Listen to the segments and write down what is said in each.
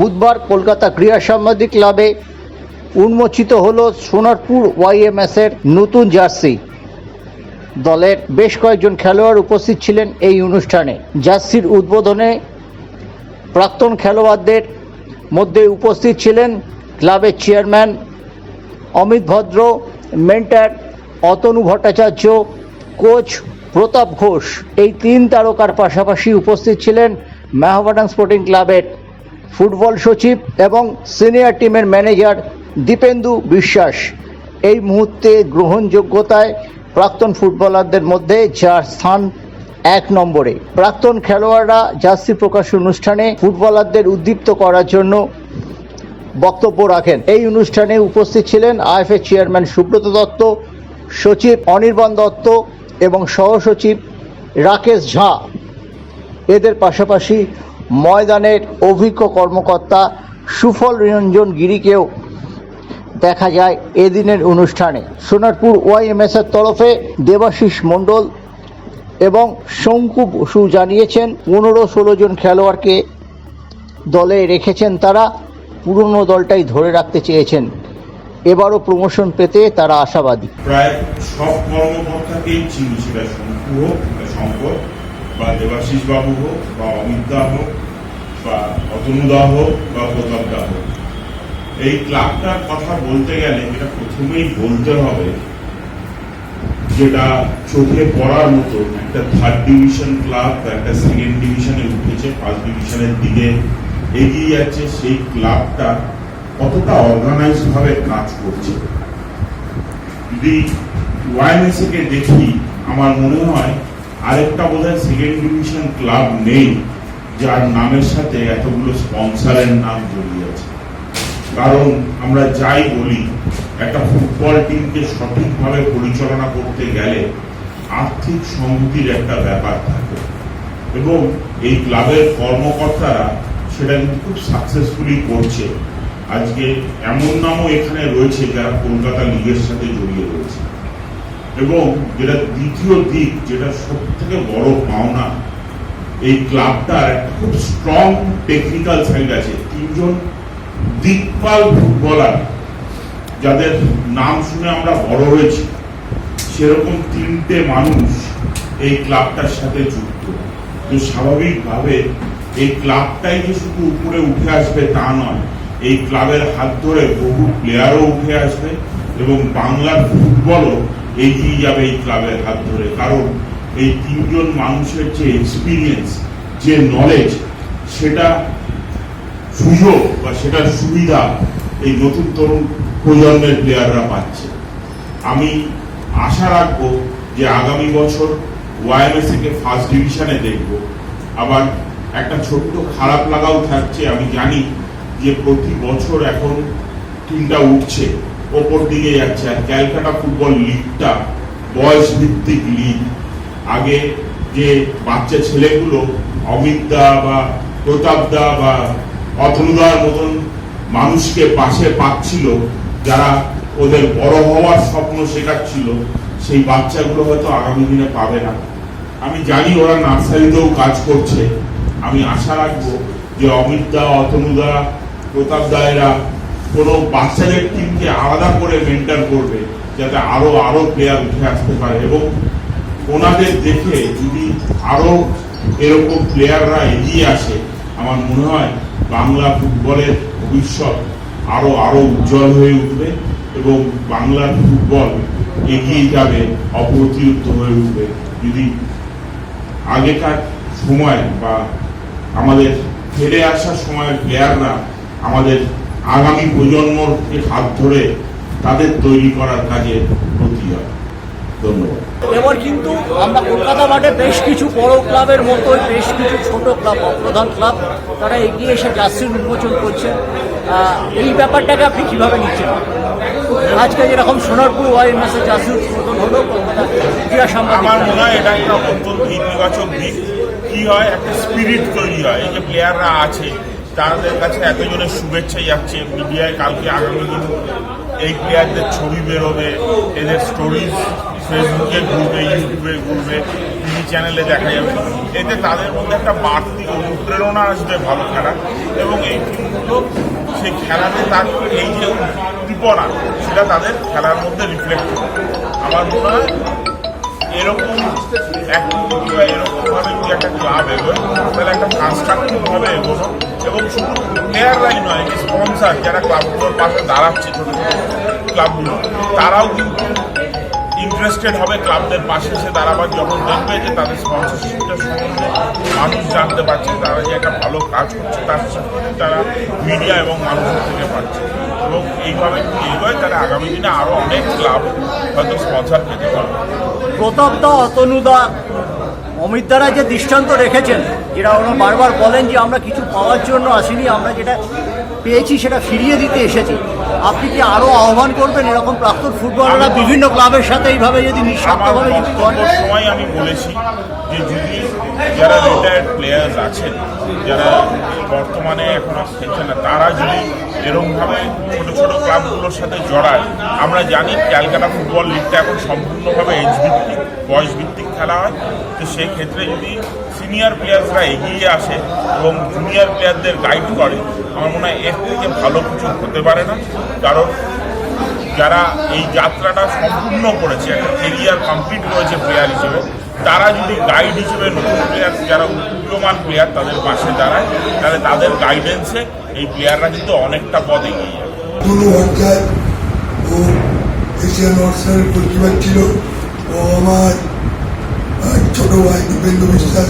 বুধবার কলকাতা ক্রীড়া সাংবাদিক ক্লাবে উন্মোচিত হল সোনারপুর ওয়াইএমএস এর নতুন জার্সি। দলের বেশ কয়েকজন খেলোয়াড় উপস্থিত ছিলেন এই অনুষ্ঠানে। জার্সির উদ্বোধনে প্রাক্তন খেলোয়াড়দের মধ্যে উপস্থিত ছিলেন ক্লাবের chairman Amit Bhadra, mentor Atanu Bhattacharya, coach Pratap Ghosh. এই তিন তারকার পাশাপাশি উপস্থিত ছিলেন মেহবাডান স্পোর্টিং ক্লাবের ফুটবল সচিব এবং সিনিয়র টিমের ম্যানেজার দীপেন্দু বিশ্বাস। এই মুহূর্তে গ্রহণযোগ্যতায় প্রাক্তন ফুটবলারদের মধ্যে যার স্থান এক নম্বরে। প্রাক্তন খেলোয়াড়রা জার্সি প্রকাশ অনুষ্ঠানে ফুটবলারদের উদ্দীপ্ত করার জন্য বক্তব্য রাখেন। এই অনুষ্ঠানে উপস্থিত ছিলেন আইএফএ চেয়ারম্যান সুব্রত দত্ত, সচিব অনির্বাণ দত্ত এবং সহসচিব রাকেশ ঝা। এদের পাশাপাশি ময়দানের অভিজ্ঞ কর্মকর্তা সুফল রঞ্জন গিরিকেও দেখা যায় এদিনের অনুষ্ঠানে। সোনারপুর ওয়াইএমএস এর তরফে দেবাশিস মণ্ডল এবং শঙ্কু বসু জানিয়েছেন, পনেরো ষোলো জন খেলোয়াড়কে দলে রেখেছেন তারা, পুরনো দলটাই ধরে রাখতে চেয়েছেন। এবারও প্রমোশন পেতে তারা আশাবাদী। প্রায় সব কর্মকর্তাকেই চিনি সেটা শঙ্কু হোক বা দেবাশিস বাবু হোক, বা অমিত দা হোক, বা অতনুদা হোক, বা প্রতাপ দা হোক। এই ক্লাবটার কথা বলতে গেলে যেটা প্রথমেই বলতে হবে যেটা চোখে পড়ার মতো একটা থার্ড ডিভিশন ক্লাব একটা সেকেন্ড ডিভিশনে উঠেছে ফার্স্ট ডিভিশনের দিকে এগিয়ে যাচ্ছে, সেই ক্লাবটা কতটা অর্গানাইজ ভাবে কাজ করছে। যদি ওয়াইএমএসএ কে দেখি, আমার মনে হয় আরেকটা বোধহয় সেকেন্ড ডিভিশন ক্লাব নেই, যার নামের সাথে এতগুলো স্পন্সরের নাম জড়িয়ে আছে। কারণ আমরা যাই বলি, একটা ফুটবল টিমকে সঠিকভাবে পরিচালনা করতে গেলে আর্থিক সংহতির একটা ব্যাপার থাকে। এবং এই ক্লাবের কর্মকর্তারা সেটা কিন্তু খুব সাকসেসফুলি করছে। আজকে এমন নামও এখানে রয়েছে যারা কলকাতা লিগের সাথে জড়িয়ে রয়েছে। এবং যেটা দ্বিতীয় দিক, যেটা সব থেকে বড় পাওনা, এই ক্লাবটার খুব স্ট্রং টেকনিক্যাল সাইড আছে। তিনজন দিকপাল ফুটবলার, যাদের নাম শুনে আমরা বড় হয়েছি। সেরকম তিনটে মানুষ এই ক্লাবটার সাথে যুক্ত। তো স্বাভাবিকভাবে এই ক্লাবটাই যে শুধু উপরে উঠে আসবে তা নয়, এই ক্লাবের হাত ধরে বহু প্লেয়ারও উঠে আসবে এবং বাংলার ফুটবলও এগিয়ে যাবে এই ক্লাবের হাত ধরে। কারণ এই তিনজন মানুষের যে এক্সপিরিয়েন্স যে নলেজ সেটা সুযোগ বা সেটার সুবিধা এই নতুন তরুণ প্রজন্মের প্লেয়াররা পাচ্ছে। আমি আশা রাখব যে আগামী বছর ওয়াইএমএসএ কে ফার্স্ট ডিভিশনে দেখব। আবার একটা ছোট্ট খারাপ লাগাও থাকছে, আমি জানি যে প্রতি বছর এখন টিমটা উঠছে। ওপর দিকে যাচ্ছে। আর ক্যালকাটা ফুটবল লিগটা বয়স ভিত্তিক লিগ আগে যে বাচ্চা ছেলেগুলো অমিত দা বা প্রতাপ দা বা অতনুদার মতন মানুষকে পাশে পাচ্ছিল, যারা ওদের বড় হওয়ার স্বপ্ন শেখাচ্ছিল, সেই বাচ্চাগুলো হয়তো আগামী দিনে পাবে না। আমি জানি ওরা নার্সারিতেও কাজ করছে। আমি আশা রাখব যে অমিত দা, অতনুদা, প্রতাপ দা এরা কোনো বাচ্চাদের টিমকে আলাদা করে মেন্টার করবে, যাতে আরও আরও প্লেয়ার উঠে আসতে পারে এবং ওনাদের দেখে যদি আরও এরকম প্লেয়াররা এগিয়ে আসে, আমার মনে হয় বাংলা ফুটবলের ভবিষ্যৎ আরও আরও উজ্জ্বল হয়ে উঠবে এবং বাংলার ফুটবল এগিয়ে যাবে, অপ্রতিরোধ হয়ে উঠবে। যদি আগেকার সময় বা আমাদের ফিরে আসার সময়ের প্লেয়াররা আমাদের আগামী প্রজন্মকে হাত ধরে তাদের তৈরি করার কাজে ব্রতী হয়। ধন্যবাদ। এবার কিন্তু আমরা কলকাতা মাঠে বেশ কিছু বড় ক্লাবের মতো বেশ কিছু ছোট ক্লাব প্রধান ক্লাব তারা এগিয়ে এসে জার্সির উন্মোচন করছে। এই ব্যাপারটাকে আপনি কীভাবে নিচ্ছেন? আজকে যেরকম সোনারপুর ওয়াই মাসে জার্সির উদ্বোধন হলো কলকাতা আমার মনে হয় এটা একটা অত্যন্ত ইতিবাচক দিক। কি হয়? একটা স্পিরিট তৈরি হয়। এই যে প্লেয়াররা আছে তাদের কাছে এতজনের শুভেচ্ছা যাচ্ছে মিডিয়ায়, কালকে আগামী দিন এই প্লেয়ারদের ছবি বেরোবে, এদের স্টোরিজ ফেসবুকে ঘুরবে ইউটিউবে ঘুরবে টিভি চ্যানেলে দেখা যাবে। এতে তাদের মধ্যে একটা বাড়তি অনুপ্রেরণা আসবে ভালো খেলা এবং এই টিমগুলো সেই খেলাতে তার এই যে উদ্দীপনা, সেটা তাদের খেলার মধ্যে রিফ্লেক্ট করবে। আমার মনে হয় এরকম এরকমভাবে যদি একটা ক্লাব এগোয়, তাহলে একটা কনস্ট্রাকটিভভাবে এগোনো এবং শুধু প্লেয়াররাই নয় স্পন্সার যারা ক্লাবগুলোর পাশে দাঁড়াচ্ছে ছোটো ক্লাবগুলো তারাও কিন্তু ইন্টারেস্টেড হবে ক্লাবদের পাশে এসে দাঁড়াবার যখন দেখবে যে তাদের স্পন্সরশিপটা সম্বন্ধে মানুষ জানতে পারছে, তারা যে একটা ভালো কাজ করছে, তার তারা মিডিয়া এবং মানুষের থেকে পাচ্ছে। এবং এইভাবে এগোয়, তাহলে আগামী দিনে আরও অনেক ক্লাব হয়তো স্পন্সর পেতে পারবে। প্রতাপ দা, অতনুদা অমিত দ্বারা যে দৃষ্টান্ত রেখেছেন যেটা ওরা বারবার বলেন যে আমরা কিছু পাওয়ার জন্য আসিনি আমরা যেটা পেয়েছি সেটা ফিরিয়ে দিতে এসেছি। আপনি কি আরও আহ্বান করবেন এরকম প্রাক্তন ফুটবলাররা বিভিন্ন ক্লাবের সাথে এইভাবে যদি নিঃস্বার্থভাবে যুক্ত হন? সময় আমি বলেছি যে যদি যারা রিটায়ার্ড প্লেয়ার্স আছেন যারা বর্তমানে এখন আর খেলছে না তারা যদি এরকমভাবে ছোট ছোট ক্লাবগুলোর সাথে জড়ায়, আমরা জানি ক্যালকাটা ফুটবল লিগটা এখন সম্পূর্ণভাবে এজ ভিত্তিক বয়স ভিত্তিক খেলা হয়। তো সেই ক্ষেত্রে যদি সিনিয়র প্লেয়ার্সরা এগিয়ে আসে এবং জুনিয়র প্লেয়ারদের গাইড করে, আমার মনে হয় এর থেকে ভালো কিছু হতে পারে না। কারণ যারা এই যাত্রাটা সম্পূর্ণ করেছে, একটা কেরিয়ার কমপ্লিট করেছে প্লেয়ার হিসেবে, তারা যদি গাইড হিসেবে নতুন প্লেয়ার যারা উদীয়মান প্লেয়ার তাদের পাশে দাঁড়ায়, তাহলে তাদের গাইডেন্সে এই প্লেয়াররা কিন্তু অনেকটা পদ এগিয়ে ও ছিল আমার ছোট ভাই দীপেন্দ্র বিশ্বাস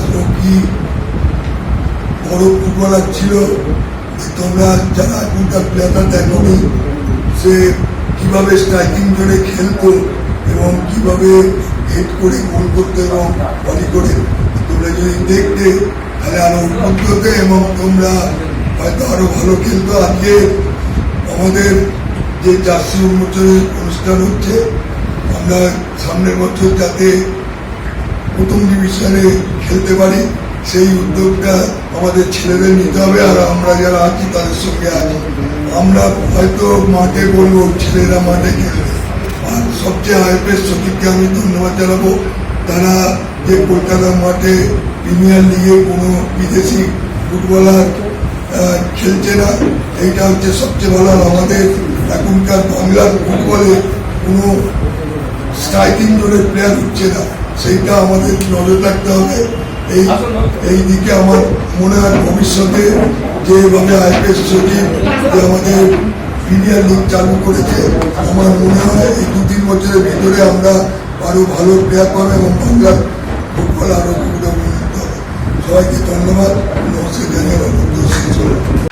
বড় ফুটবলার ছিল? তোমরা যারা এখনকার প্লেয়াররা সে কীভাবে স্ট্রাইকিং জোনে খেলতো এবং কীভাবে হেড করে গোল করতো এবং বলি করে, তোমরা যদি দেখতে, তাহলে আরও উন্নত এবং তোমরা হয়তো আরও ভালো খেলতো আজকে। আমাদের যে জার্সি উন্মোচনের অনুষ্ঠান হচ্ছে, আমরা সামনের বছর যাতে প্রথম ডিভিশনে খেলতে পারি, সেই উদ্যোগটা আমাদের ছেলেদের নিতে হবে আর আমরা যারা আছি তাদের সঙ্গে আছি। আমরা হয়তো মাঠে বলব, ছেলেরা মাঠে খেলবে। আর সবচেয়ে আইপিএস সচিবকে আমি ধন্যবাদ জানাব। তারা যে কলকাতার মাঠে প্রিমিয়ার লিগে কোনো বিদেশি ফুটবলার খেলছে না এইটা হচ্ছে সবচেয়ে ভালো আমাদের এখনকার বাংলার ফুটবলে কোনো স্ট্রাইকিং জোনের প্লেয়ার হচ্ছে না। সেইটা আমাদের নজর রাখতে হবে। এই এই দিকে আমার মনে হয় ভবিষ্যতে যেভাবে আইপিএস সচিব যে আমাদের প্রিমিয়ার লিগ চালু করেছে, আমার মনে হয় এই দু তিন বছরের ভিতরে আমরা আরও ভালো প্লেয়ার পাবো এবং বাংলার ফুটবল আরও উন্নত হবে। সবাইকে ধন্যবাদ। নমস্কার বক্তব্য see.